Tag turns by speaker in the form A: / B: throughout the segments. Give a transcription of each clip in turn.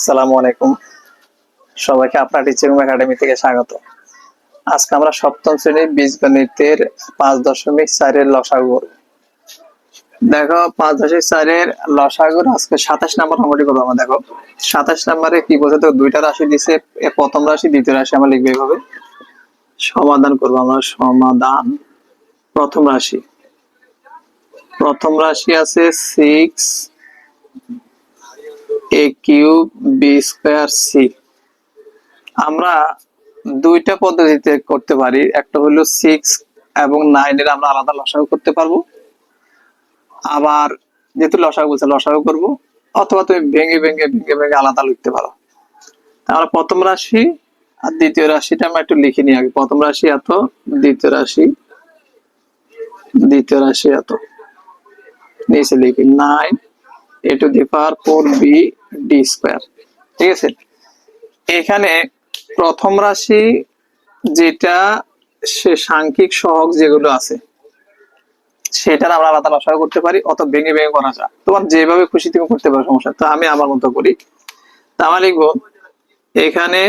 A: আসসালামু আলাইকুম। সবাইকে আপনার টিচিং একাডেমি থেকে স্বাগত। আজকে আমরা সপ্তম শ্রেণির বীজগণিতের পাঁচ দশমিক চারের লসাগু। দেখো, পাঁচ দশমিক চারের লসাগুর আজকে সাতাশ নাম্বার অঙ্কটি করব আমরা, দেখো। সাতাশ নাম্বারে কি বলছে তো, দুইটা রাশি দিছে প্রথম রাশি, দ্বিতীয় রাশি আমরা লিখব এইভাবে। সমাধান করব আমরা, সমাধান। প্রথম রাশি। প্রথম রাশি আছে six A cube B square C আমরা দুইটা পদ্ধতিতে করতে পারি, একটা হলো সিক্স এবং নাইনের আমরা আলাদা লসাগু করতে পারব। আবার যেহেতু লসাগু বলছে, লসাগু করব, অথবা তুমি ভেঙে ভেঙে ভেঙে ভেঙে আলাদা লিখতে পারো। আমরা প্রথম রাশি আর দ্বিতীয় রাশিটা আমরা একটু লিখে নিই আগে। প্রথম রাশি এত, দ্বিতীয় রাশি দ্বিতীয় রাশি এত। নিচে লিখি nine A to the power four B D square ঠিক আছে? এখানে প্রথম রাশি যেটা সে সাংখ্যিক সহগ যেগুলো আছে, সেটার আমরা আলাদা লসাগু করতে পারি, অত ভেঙে ভেঙে করা তোমার যেভাবে খুশি তুমি করতে পারো, সমস্যা তো আমি আমার মতো করি। তা লিখব, এখানে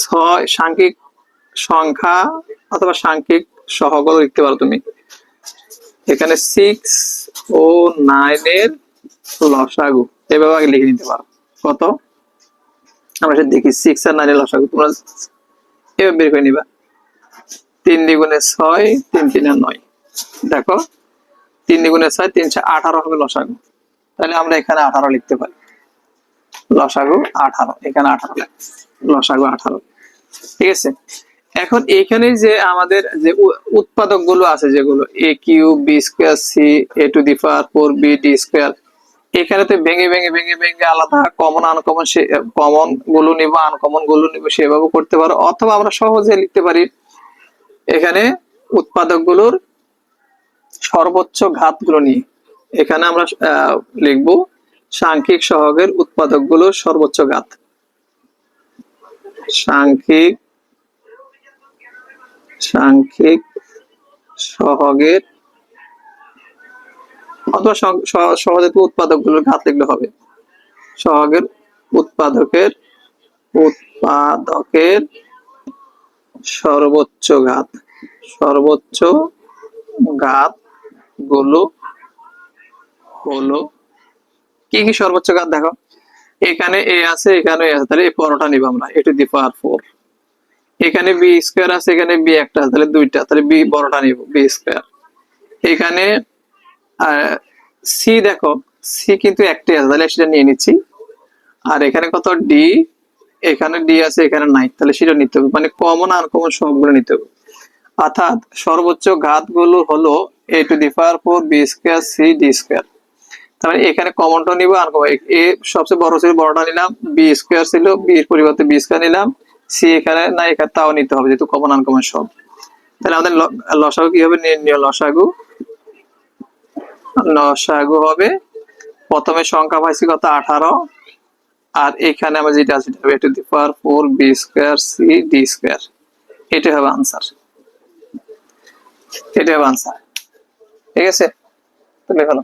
A: ছয় সাংখ্যিক সংখ্যা অথবা সাংখ্যিক সহগও লিখতে পারো তুমি। এখানে সিক্স ও নাইনের লসাগু। এভাবে আগে লিখে নিতে পারো। কত? আমরা সেটা দেখি। সিক্স আর নাইনের লসাগু। তোমরা এভাবে বের করে নিবা। তিন দ্বিগুণে ছয়, তিন তিনে নয়। দেখো, তিন দ্বিগুণে ছয় তিনশো আঠারো হবে লসাগু। তাহলে আমরা এখানে আঠারো লিখতে পারি। লসাগু আঠারো। এখানে আঠারো লসাগু আঠারো। ঠিক আছে? এখন এখানে যে আমাদের যে উৎপাদকগুলো আছে যেগুলো A cube B square C A to the power four B D square এখানে তো ভেঙে ভেঙে ভেঙে ভেঙে আলাদা কমন আনকমন সে কমনগুলো নিব আনকমনগুলো নিব, সেভাবে করতে পারো। অথবা আমরা সহজে লিখতে পারি, এখানে উৎপাদকগুলোর সর্বোচ্চ ঘাতগুলো নিয়ে এখানে আমরা লিখব সাংখ্যিক সহগের উৎপাদকগুলোর সর্বোচ্চ ঘাত। সাংখ্যিক সাংখ্যিক সহগের অথবা সহ- সহ- সহজে উৎপাদকগুলোর ঘাত লিখলে হবে। সহগের উৎপাদকের উৎপাদকের সর্বোচ্চ ঘাত। সর্বোচ্চ ঘাতগুলো হলো, কি কি সর্বোচ্চ ঘাত দেখো? এখানে এ আছে, এখানে এ আছে, তাহলে এই পরোটা নিব আমরা A to the power four এখানে বি স্কোয়ার আছে, এখানে বি একটা তাহলে দুইটা, তাহলে বি বড়টা নিব বি স্কোয়ার এখানে সি দেখো সি কিন্তু একটাই আছে, তাহলে সেটা নিয়ে নিচ্ছি। আর এখানে কত? ডি এখানে ডি আছে, এখানে নাই তাহলে সেটা নিতে হবে মানে কমন আর কমন সবগুলো নিতে হবে। অর্থাৎ সর্বোচ্চ ঘাতগুলো হলো A to the power four B square C D square তাহলে এখানে কমনটা নিব আর এ সবচেয়ে বড় ছিল, বড়টা নিলাম বি স্কোয়ার ছিল বি এর পরিবর্তে বি স্কোয়ার নিলাম। সি এখানে না এখানে তাও নিতে হবে, যেহেতু কমন আনকমন সব। তাহলে আমাদের লসাগু কি হবে? লসাগু। লসাগু হবে প্রথমে সংখ্যা পাইছি কত? আঠারো। আর এখানে আমরা যেটা আছে হবে to the power four B square C D square এটাই হবে আনসার এটাই হবে আনসার ঠিক আছে? তাহলে ভালো